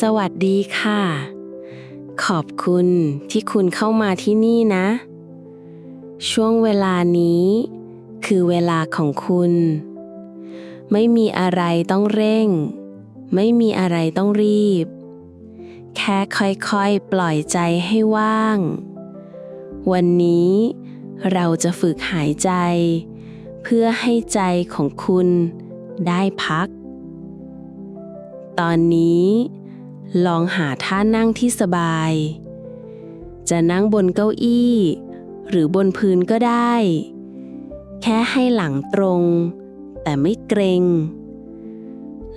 สวัสดีค่ะ ขอบคุณที่คุณเข้ามาที่นี่นะ ช่วงเวลานี้ คือเวลาของคุณ ไม่มีอะไรต้องเร่ง ไม่มีอะไรต้องรีบ แค่ค่อยๆ ปล่อยใจให้ว่าง วันนี้เราจะฝึกหายใจ เพื่อให้ใจของคุณได้พัก ตอนนี้ ลองหาท่านั่งที่สบาย จะนั่งบนเก้าอี้ หรือบนพื้นก็ได้ แค่ให้หลังตรง แต่ไม่เกรง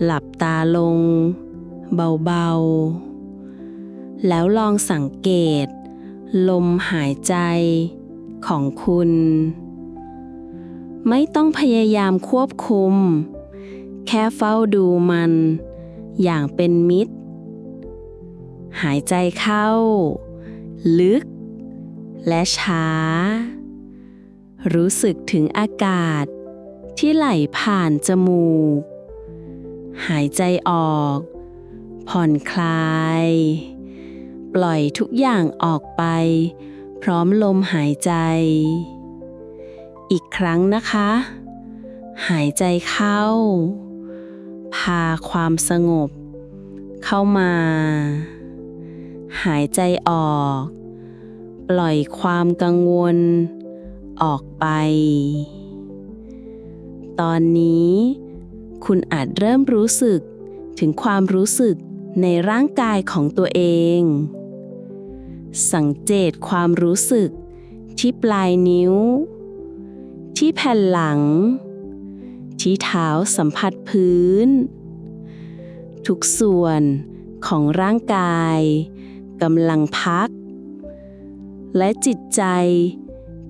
หลับตาลง เบาๆ แล้วลองสังเกต ลมหายใจของคุณ ไม่ต้องพยายามควบคุม แค่เฝ้าดูมัน อย่างเป็นมิตร หายใจเข้า ลึก และช้า รู้สึกถึงอากาศที่ไหลผ่านจมูก หายใจออก ผ่อนคลาย ปล่อยทุกอย่างออกไป พร้อมลมหายใจ อีกครั้งนะคะ หายใจเข้า พาความสงบ เข้ามา หายใจออก ปล่อยความกังวล ออกไป ตอนนี้ คุณอาจเริ่มรู้สึกถึงความรู้สึกในร่างกายของตัวเอง สังเกตความรู้สึกที่ปลายนิ้ว ที่แผ่นหลัง ที่เท้าสัมผัสพื้น ทุกส่วนของร่างกายกำลังพัก และจิตใจ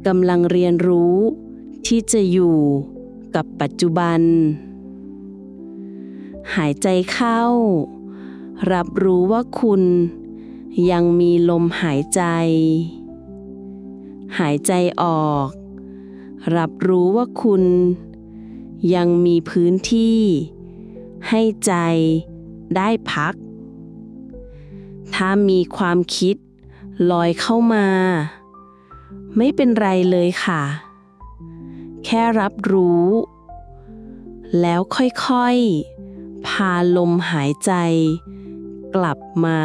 กำลังเรียนรู้ที่จะอยู่กับปัจจุบัน หายใจเข้า รับรู้ว่าคุณยังมีลมหายใจ หายใจออก รับรู้ว่าคุณ ยังมีพื้นที่ ให้ใจได้พัก ถ้ามีความคิดลอยเข้ามา ไม่เป็นไรเลยค่ะ แค่รับรู้ แล้วค่อยๆ พาลมหายใจ กลับมา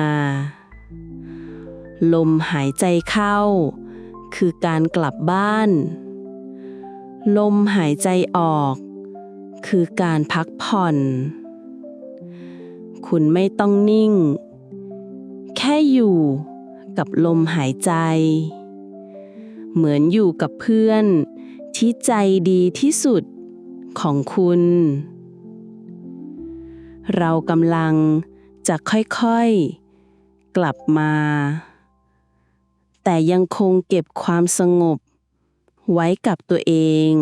ลมหายใจเข้า คือการกลับบ้าน ลมหายใจออก คือการพักผ่อน คุณไม่ต้องนิ่ง แค่อยู่กับลมหายใจ เหมือนอยู่กับเพื่อนที่ใจดีที่สุดของคุณ เรากำลังจะค่อยๆ กลับมา แต่ยังคงเก็บความสงบไว้กับตัวเอง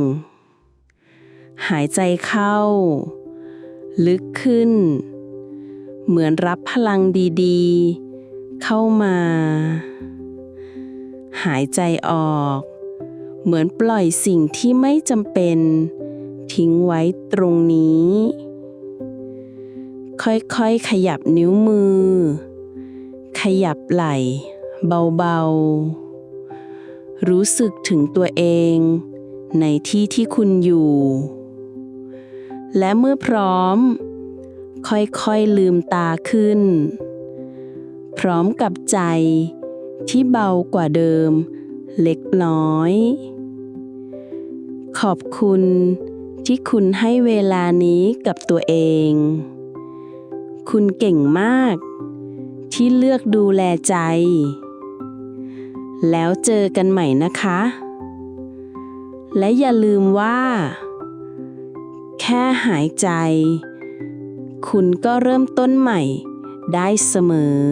หายใจเข้า ลึกขึ้น เหมือนรับพลังดีๆ เข้ามา หายใจออก เหมือนปล่อยสิ่งที่ไม่จำเป็น ทิ้งไว้ตรงนี้ ค่อยๆขยับนิ้วมือ ขยับไหล่เบาๆ รู้สึกถึงตัวเองในที่ที่คุณอยู่ และเมื่อพร้อม ค่อยๆลืมตาขึ้น พร้อมกับใจที่เบากว่าเดิม เล็กน้อย ขอบคุณที่คุณให้เวลานี้กับตัวเอง คุณเก่งมาก ที่เลือกดูแลใจ แล้วเจอกันใหม่นะคะ และอย่าลืมว่า แค่หายใจ คุณก็เริ่มต้นใหม่ได้เสมอ